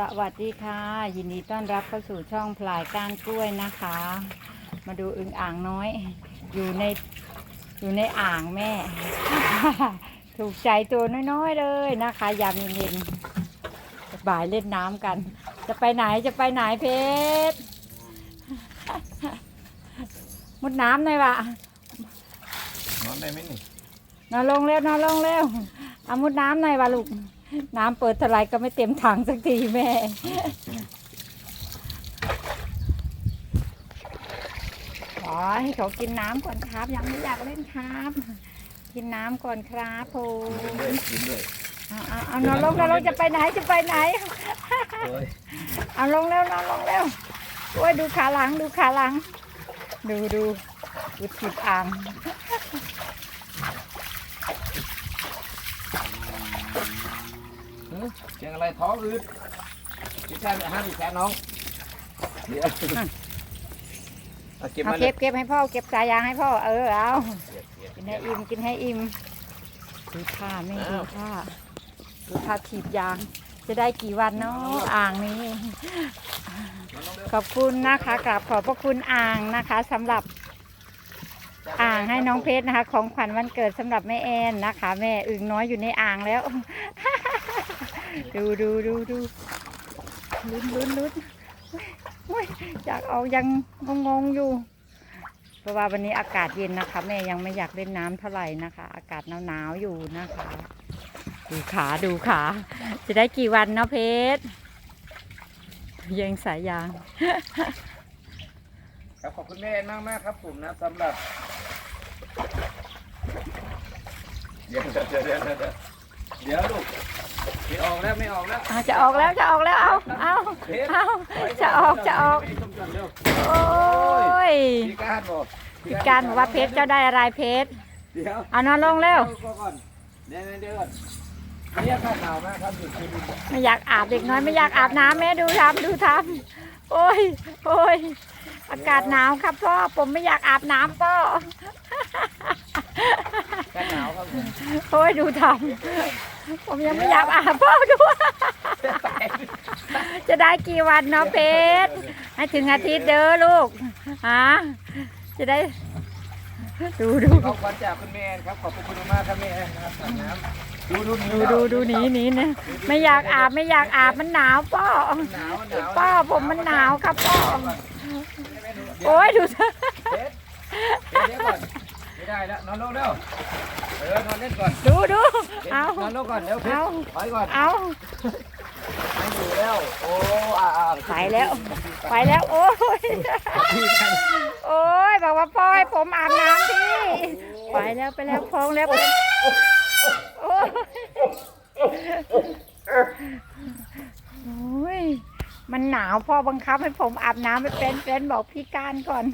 สวัสดีค่ะ ยินดีต้อนรับเข้าสู่ช่องพลายก้านกล้วยนะคะ มาดูอึงอ่างน้อย อยู่ในอยู่ในอ่างแม่ ถูกใจตัวน้อยๆเลยนะคะยามเย็นๆบ่ายเล่นน้ำกัน จะไปไหนจะไปไหนเพชรมุดน้ำหน่อยวะนอนได้ไหมนี่นอนลงเร็วนอนลงเร็วเอามุดน้ำหน่อยวะลูก น้ำเปิดเท่าไหรก็ไม่เต็มถังสักทีแม่ ขอให้เขากินน้ำก่อนครับ ยังไม่อยากเล่นครับ กินน้ำก่อนครับผมกินด้วยกินด้วยเอาเอาเอานอนลงนอนลงจะไปไหนจะไปไหนโอ้ยเอาลงเร็วนอนลงเร็วโอ้ยดูขาหลังดูขาหลัง ดูดูดูติดอ่าง หือ เสียงอะไรท้องอืดพี่ชายห้ามอีกแค่น้องเดี๋ยวเอาเก็บเอามาเก็บเก็บให้พ่อเก็บสายยางให้พ่อเออเอาเก็บกินเก็ให้บอิ่มกินให้อิ่มดูท่าไม่ดูท่าดูท่าถีบยาง จะได้กี่วันเนาะอ่างนี้ ขอบคุณนะคะกราบขอบพระคุณอ่างนะคะสำหรับอ่างให้น้องเพชรนะคะ ของขวัญวันเกิดสำหรับแม่แอนนะคะ แม่อึ่งน้อยอยู่ในอ่างแล้ว ดูดูดูดูลุ้นลุ้นลุ้นอ้ยอยากเอายังงงๆอยู่ เพราะว่าวันนี้อากาศเย็นนะคะ แม่ยังไม่อยากเล่นน้ำเท่าไหร่นะคะ อากาศหนาวๆอยู่นะคะ ดูขาดูขา จะได้กี่วันเนาะเพชรยังสายยางครับขอบคุณแม่มากมากครับผมนะสำหรับยวเดี๋ยวเดี๋ยวเดี๋ยวเดี๋ยวเดี๋ยวลูก ไม่ออกแล้วไม่ออกแล้วอะจะออกแล้วจะออกแล้วเอาเอาเอาจะออกจะออกโอ้ยพี่การบอกพี่การบอกว่าเพชรเจ้าได้อะไรเพชรเดี๋ยวเอานอนลงเร็วเดี๋ยวก่อนเดี๋ยวเดี๋ยวก่อนนี่อากาศหนาวมากครับอยู่ที่นี่ไม่อยากอาบเด็กน้อยไม่อยากอาบน้ำแม่ดูทำดูทำโอ้ยโอ้ยอากาศหนาวครับพ่อผมไม่อยากอาบน้ำพ่ออา กาศหนาวครับผมโอ้ยดูทำผมยังไม่อยากอาบพ่อดูจะได้กี่วันเนาะเพชรให้ถึงอาทิตย์เด้อลูกฮะจะได้ ดูดูขอบคุณจากคุณแม่ครับขอบคุณมากครับแม่นะครับสั่งน้ำดูดูดูดูดูหนีหนีนะไม่อยากอาบไม่อยากอาบมันหนาวพ่อหนาวมันหนาวพ่อผมมันหนาวครับพ่อโอ้ยดูเด็ดเดี๋ยวก่อนไม่ได้แล้วนอนลงเร็ว เออนอนเล่นก่อนดูดูเอาเอานอนลงก่อนเร็วเพชเอารถอยก่อนเอาไม่อยู่แล้ว โอ้อ่าอ่าไปแล้ว ไปแล้ว โอ้ยพี่กันโอ้ยบอกว่าพ่อให้ผมอาบน้ำพี่ไปแล้วไปแล้วพองแล้วโอ้ยโอ้ยมันหนาวพ่อบังคับให้ผมอาบน้ำไม่เป็นเป็นบอกพี่การก่อน